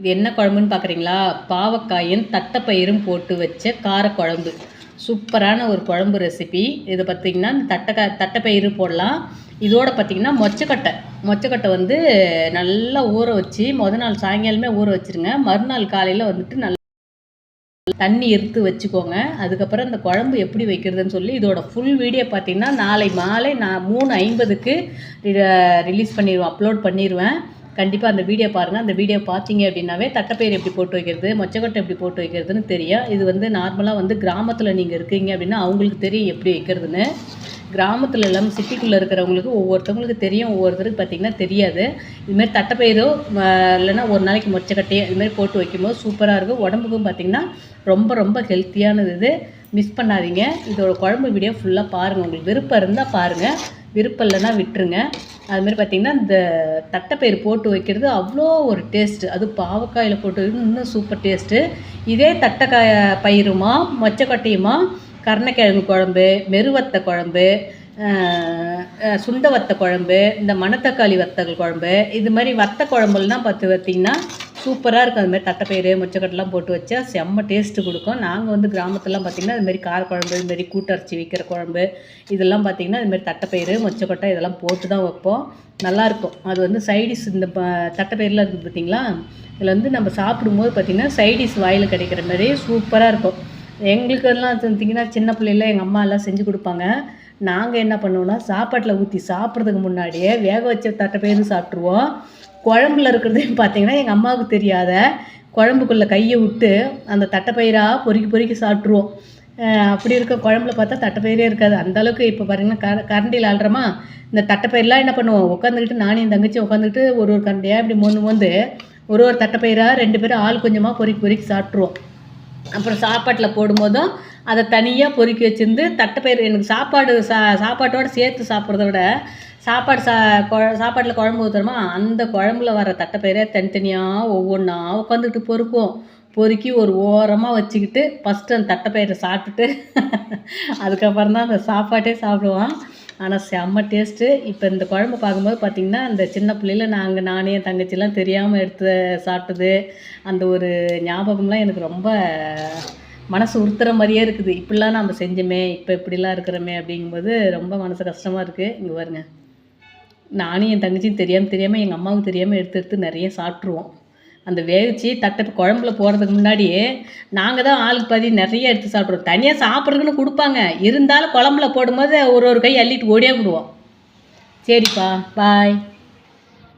இது என்ன குழம்புன்னு பார்க்குறீங்களா பாவக்காயும் தட்டைப்பயிரும் போட்டு வச்ச காரக்குழம்பு சூப்பரான ஒரு குழம்பு ரெசிபி இது பார்த்திங்கன்னா இந்த தட்டை தட்டைப்பயிறு போடலாம். இதோட பார்த்திங்கன்னா மொச்சக்கட்டை. மொச்சக்கட்டை வந்து நல்லா ஊற வச்சு மொதல் நாள் சாயங்காலமே ஊற வச்சுருங்க. மறுநாள் காலையில் வந்துட்டு நல்லா தண்ணி எடுத்து வச்சுக்கோங்க. அதுக்கப்புறம் இந்த குழம்பு எப்படி வைக்கிறதுன்னு சொல்லி இதோட ஃபுல் வீடியோ பார்த்தீங்கன்னா நாளை மாலை நான் மூணு ஐம்பதுக்கு ரிலீஸ் பண்ணிடுவேன் அப்லோட் பண்ணிடுவேன் கண்டிப்பாக அந்த வீடியோ பாருங்கள் அந்த வீடியோ பார்த்தீங்க அப்படின்னாவே தட்டைப்பயிர் எப்படி போட்டு வைக்கிறது மொச்சக்கொட்டை எப்படி போட்டு வைக்கிறதுன்னு தெரியும். இது வந்து நார்மலாக வந்து கிராமத்தில் நீங்கள் இருக்கீங்க அப்படின்னா அவங்களுக்கு தெரியும் எப்படி வைக்கிறதுன்னு. கிராமத்தில் இல்லாமல் சிட்டிக்குள்ளே இருக்கிறவங்களுக்கு ஒவ்வொருத்தவங்களுக்கு தெரியும். ஒவ்வொருத்தருக்கு பார்த்திங்கன்னா தெரியாது. இதுமாதிரி தட்டைப்பயிரோ இல்லைன்னா ஒரு நாளைக்கு மொச்சக்கட்டையோ இதுமாதிரி போட்டு வைக்கும்போது சூப்பராக இருக்கும். உடம்புக்கும் பார்த்திங்கன்னா ரொம்ப ரொம்ப ஹெல்த்தியானது இது. மிஸ் பண்ணாதீங்க. இதோட குழம்பு வீடியோ ஃபுல்லாக பாருங்கள் உங்களுக்கு விருப்பம் இருந்தால் பாருங்கள் விருப்பம் இல்லைன்னா விட்டுருங்க. அதுமாதிரி பார்த்திங்கன்னா இந்த தட்டைப்பயிறு போட்டு வைக்கிறது அவ்வளோ ஒரு டேஸ்ட்டு அது பாவக்காயில் போட்டு வைக்கிறது இன்னும் சூப்பர் டேஸ்ட்டு இதே தட்டைக்காய பயிருமா மொச்சக்கொட்டையுமா கருணக்கிழங்கு குழம்பு மெருவத்த குழம்பு சுண்ட வத்த குழம்பு இந்த மணத்தக்காளி வத்தல் குழம்பு இது மாதிரி வத்த குழம்புலாம் பார்த்து பார்த்திங்கன்னா சூப்பராக இருக்கும் அதுமாதிரி தட்டைப்பயிறு முச்சக்கட்டெலாம் போட்டு வச்சா செம்ம டேஸ்ட்டு கொடுக்கும். நாங்கள் வந்து கிராமத்துலலாம் பார்த்திங்கன்னா இதுமாரி காரக்குழம்பு இதுமாரி கூட்டரைச்சி வைக்கிற குழம்பு இதெல்லாம் பார்த்திங்கன்னா அதுமாரி தட்டைப்பயிறு முச்சக்கொட்டை இதெல்லாம் போட்டு தான் வைப்போம் நல்லாயிருக்கும் அது வந்து சைடிஸ் இந்த ப தட்டைப்பயிரெலாம் இருக்குது பார்த்திங்களா இதில் வந்து நம்ம சாப்பிடும்போது பார்த்திங்கன்னா சைடிஷ் வாயில் கிடைக்கிற மாதிரி சூப்பராக இருக்கும். எங்களுக்கு எல்லாம் பார்த்திங்கன்னா சின்ன பிள்ளையில எங்கள் அம்மா எல்லாம் செஞ்சு கொடுப்பாங்க. நாங்கள் என்ன பண்ணுவோம்னா சாப்பாட்டில் ஊற்றி சாப்பிட்றதுக்கு முன்னாடியே வேக வச்ச தட்டைப்பயிறு சாப்பிட்ருவோம் குழம்புல இருக்கிறதையும் பார்த்தீங்கன்னா எங்கள் அம்மாவுக்கு தெரியாத குழம்புக்குள்ளே கையை விட்டு அந்த தட்டைப்பயிராக பொறுக்கி பொறுக்கி சாப்பிட்ருவோம் அப்படி இருக்க குழம்புல பார்த்தா தட்டைப்பயிரே இருக்காது. அந்தளவுக்கு இப்போ பாருங்கன்னா கர கரண்டியில் ஆள்றோமா இந்த தட்டைப்பயிரெலாம் என்ன பண்ணுவோம்? உட்காந்துக்கிட்டு நானும் என் தங்கச்சி உட்காந்துக்கிட்டு ஒரு ஒரு கரண்டியாக இப்படி மோந்து மோந்து ஒரு ஒரு தட்டைப்பயிராக ரெண்டு பேரும் ஆள் கொஞ்சமாக பொறுக்கி பொறுக்கி சாப்பிட்ருவோம் அப்புறம் சாப்பாட்டில் போடும்போதும் அதை தனியாக பொறுக்கி வச்சுருந்து தட்டைப்பயிறு எனக்கு சாப்பாடு சா சாப்பாட்டோடு சேர்த்து சாப்பிட்றத விட சாப்பாடு சா கொ சாப்பாட்டில் குழம்பு ஊற்றுறோமா அந்த குழம்புல வர தட்டைப்பயிரை தனித்தனியாக ஒவ்வொன்றா உட்காந்துக்கிட்டு பொறுக்குவோம். பொறுக்கி ஒரு ஓரமாக வச்சுக்கிட்டு ஃபஸ்ட்டு அந்த தட்டைப்பயிரை சாப்பிட்டுட்டு அதுக்கப்புறம் தான் அந்த சாப்பாட்டே சாப்பிடுவோம் ஆனால் செம்ம டேஸ்ட்டு இப்போ இந்த குழம்பு பார்க்கும்போது பார்த்திங்கன்னா அந்த சின்ன பிள்ளையில நாங்கள் நானே என் தங்கச்சிலாம் தெரியாமல் எடுத்து சாப்பிட்டது அந்த ஒரு ஞாபகம்லாம் எனக்கு ரொம்ப மனசு உறுத்துற மாதிரியே இருக்குது. இப்படிலாம் நம்ம செஞ்சோமே இப்போ இப்படிலாம் இருக்கிறோமே அப்படிங்கும்போது ரொம்ப மனசு கஷ்டமாக இருக்குது இங்கே பாருங்க. நானும் என் தங்கச்சியும் தெரியாமல் தெரியாமல் எங்கள் அம்மாவுக்கு தெரியாமல் எடுத்து எடுத்து நிறைய சாப்பிட்ருவோம் அந்த வேவிச்சு தட்டை குழம்புல போகிறதுக்கு முன்னாடியே நாங்கள் தான் ஆளுக்கு பாதி நிறைய எடுத்து சாப்பிட்ருவோம் தனியாக சாப்பிட்றதுக்குன்னு கொடுப்பாங்க. இருந்தாலும் குழம்புல போடும்போது ஒரு ஒரு கை அள்ளிட்டு ஓடியே விடுவோம். சரிப்பா பாய்